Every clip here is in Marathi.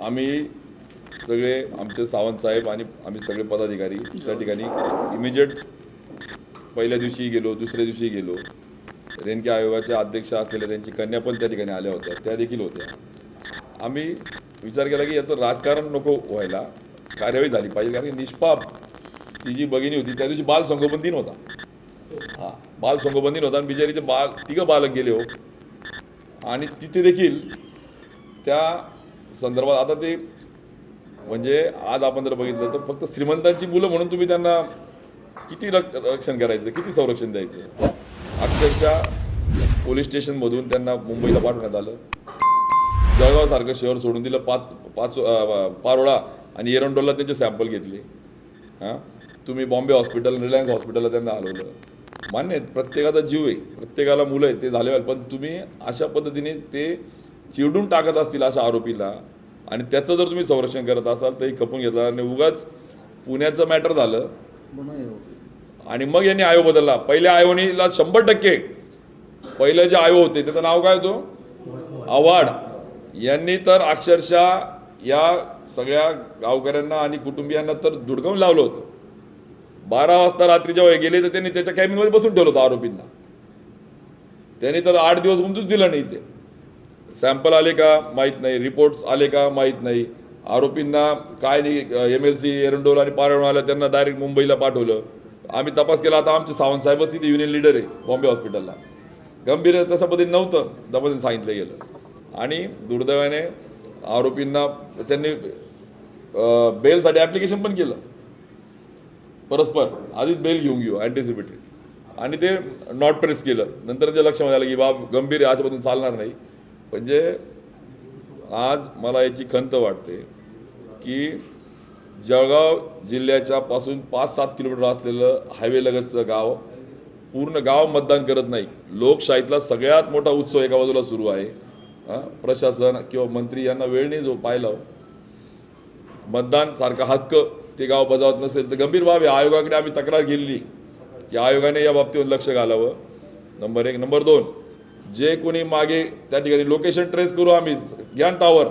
आम्ही सगळे आमचे सावंत साहेब आणि आम्ही सगळे पदाधिकारी त्या ठिकाणी इमिजिएट पहिल्या दिवशी गेलो दुसऱ्या दिवशी गेलो. रेणके आयोगाचे अध्यक्ष असलेल्या त्यांची कन्या पण त्या ठिकाणी आल्या होत्या त्या देखील होत्या. आम्ही विचार केला की याचं राजकारण नको व्हायला कार्यवाही झाली पाहिजे कारण की निष्पाप ती जी भगिनी होती त्या दिवशी बाल संगोपन दिन होता. हा बाल संगोपन दिन होता आणि बिचारीचे बाल तिघं बालक गेले हो. आणि तिथे देखील त्या संदर्भात आता ते म्हणजे आज आपण जर बघितलं तर फक्त श्रीमंतांची मुलं म्हणून तुम्ही त्यांना किती रक रक्षण करायचं किती संरक्षण द्यायचं? अक्षरशः पोलीस स्टेशनमधून त्यांना मुंबईला पाठवण्यात आलं. जळगावसारखं शहर सोडून दिलं पाच पाच पारोळा आणि एरंडोलला त्यांचे सॅम्पल घेतले. हां? तुम्ही बॉम्बे हॉस्पिटल रिलायन्स हॉस्पिटलला त्यांना हलवलं. मान्य आहे प्रत्येकाचा जीव आहे प्रत्येकाला मुलं आहेत ते झाले पण तुम्ही अशा पद्धतीने ते चिरडून टाकत असतील अशा आरोपीला आणि त्याचं जर तुम्ही संरक्षण करत असाल तर हे खपून घेतलं. आणि उगाच पुण्याचं मॅटर झालं. आणि मग यांनी आयोग बदलला. पहिल्या आयोनीला शंभर टक्के पहिलं जे आयोग होते त्याचं नाव काय होतं? आव्हाड. यांनी तर अक्षरशः या सगळ्या गावकऱ्यांना आणि कुटुंबियांना तर धुडकावून लावलं होतं. बारा वाजता रात्री जेव्हा गेले तर त्यांनी त्याच्या कॅबिनमध्ये बसून ठेवलं होतं आरोपींना. त्यांनी तर आठ दिवस उमजूच दिलं नाही ते सॅम्पल आले का माहीत नाही रिपोर्ट्स आले का माहीत नाही. आरोपींना काय नाही एम एल सी एरंडोल आणि पारवणाला त्यांना डायरेक्ट मुंबईला पाठवलं. आम्ही तपास केला आता आमचे सावंतसाहेबच तिथे युनियन लीडर आहे बॉम्बे हॉस्पिटलला. गंभीर तशा पद्धतीने नव्हतं त्या पद्धतीने सांगितलं गेलं. आणि दुर्दैवाने आरोपींना त्यांनी बेलसाठी ॲप्लिकेशन पण केलं. परस्पर आधीच बेल घेऊन घेऊ अँटिसिपेटेड आणि ते नॉट प्रेस केलं. नंतर ते लक्षामध्ये आलं की बाब गंभीर आहे, चालणार नाही. म्हणजे आज मला याची खंत वाटते की जळगाव जिल्ह्याच्या पासून पाच सात किलोमीटर असलेलं हायवे लगतचं गाव पूर्ण गाव मतदान करत नाही. लोकशाहीतला सगळ्यात मोठा उत्सव एका बाजूला सुरू आहे. हा, प्रशासन किंवा मंत्री यांना वेळ नाही जो पाहिला हो. मतदान सारखा हक्क ते गाव बजावत नसेल तर गंभीर बाब आहे. आयोगाकडे आम्ही तक्रार केलेली की आयोगाने या बाबतीवर लक्ष घालावं. नंबर एक. नंबर दोन जे कोणी मागे त्या ठिकाणी लोकेशन ट्रेस करू आम्ही घ्या टॉवर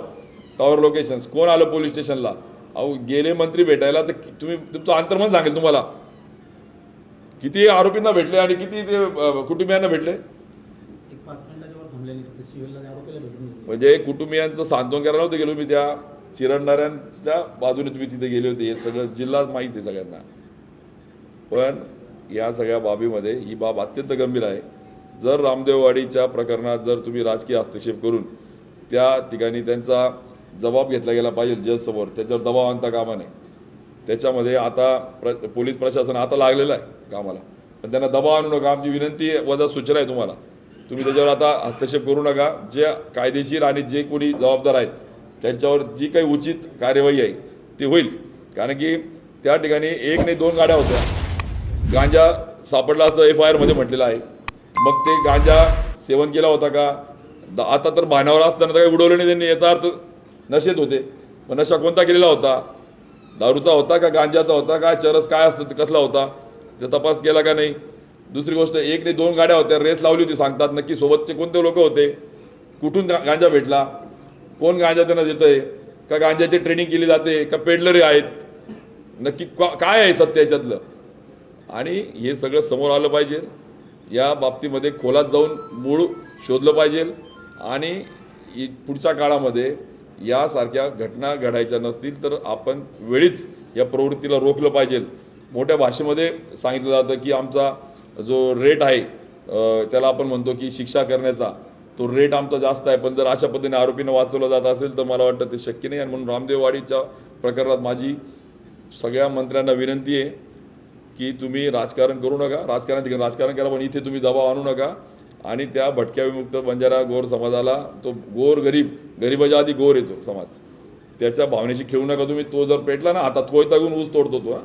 टॉवर लोकेशन कोण आलं पोलीस स्टेशनला अहो गेले मंत्री भेटायला तर तुम्ही तुमचं अंतर्मन सांगेल तुम्हाला. किती आरोपींना भेटले आणि किती ते कुटुंबियांना भेटले. म्हणजे कुटुंबियांचं सांत्वन करायला नव्हतं गेलो मी त्या चिरडणाऱ्यांच्या बाजूने तुम्ही तिथे गेले होते. हे सगळं जिल्हा माहीत आहे सगळ्यांना. पण या सगळ्या बाबीमध्ये ही बाब अत्यंत गंभीर आहे. जर रामदेववाडीच्या प्रकरणात जर तुम्ही राजकीय हस्तक्षेप करून त्या ठिकाणी त्यांचा जबाब घेतला गेला पाहिजे जजसमोर त्याच्यावर दबाव आणता कामा नये. त्याच्यामध्ये आता प्र पोलीस प्रशासन आता लागलेलं आहे कामाला. पण त्यांना दबाव आणू नका. आमची विनंती वजा सूचना आहे तुम्हाला. तुम्ही त्याच्यावर आता हस्तक्षेप करू नका. जे कायदेशीर आणि जे कोणी जबाबदार आहेत त्यांच्यावर जी काही उचित कार्यवाही आहे ती होईल. कारण की त्या ठिकाणी एक नाही दोन गाड्या होत्या. गांजा सापडला असं एफ आय आरमध्ये म्हटलेलं आहे. मग ते गांजा सेवन केला होता का? द- आता तर भानावर असताना तर काही उडवलं नाही त्यांनी याचा अर्थ नशेत होते. पण नशा कोणता केलेला होता? दारूचा होता का गांजाचा होता काय चरस काय असतं ते कसला होता? ते तपास केला का नाही? दुसरी गोष्ट एक नाही दोन गाड्या होत्या रेस लावली होती सांगतात नक्की सोबतचे कोणते लोक होते? कुठून गांजा भेटला? कोण गांजा त्यांना देतोय? का गांजाची ट्रेनिंग केली जाते? का पेडलरी आहेत? नक्की का- काय आहे सत्य याच्यातलं? आणि हे सगळं समोर आलं पाहिजे. या बाबतीमध्ये खोलात जाऊन मूळ शोधलं पाहिजे आणि पुढच्या काळामध्ये यासारख्या घटना घडायच्या नसतील तर आपण वेळीच या प्रवृत्तीला रोखलं पाहिजे. मोठ्या भाषेमध्ये सांगितलं जातं की आमचा जो रेट आहे त्याला आपण म्हणतो की शिक्षा करण्याचा तो रेट आमचा जास्त आहे. पण जर अशा पद्धतीने आरोपीनं वाचवलं जात असेल तर मला वाटतं ते शक्य नाही. आणि म्हणून रामदेववाडीच्या प्रकरणात माझी सगळ्या मंत्र्यांना विनंती आहे की तुम्ही राजकारण करू नका राजकारण ठिकाणी राजकारण करा पण इथे तुम्ही दबाव आणू नका. आणि त्या भटक्या विमुक्त बंजारा गोर समाजाला तो गोर गरीब गरीबाच्या आधी गोर येतो समाज. त्याच्या भावनेशी खेळू नका तुम्ही तो जर पेटला ना आता कोयता तागून ऊस तोडतो तो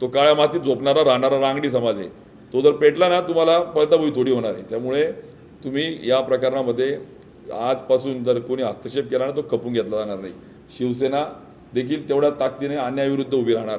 तो काळ्या मातीत झोपणारा राहणारा रांगडी समाज आहे. तो जर पेटला ना तुम्हाला पळताबोई थोडी होणार आहे. त्यामुळे तुम्ही या प्रकरणामध्ये आजपासून जर कोणी हस्तक्षेप केला ना तो खपून घेतला जाणार नाही. शिवसेना देखील तेवढ्या ताकदीने अन्यायाविरुद्ध उभी राहणार.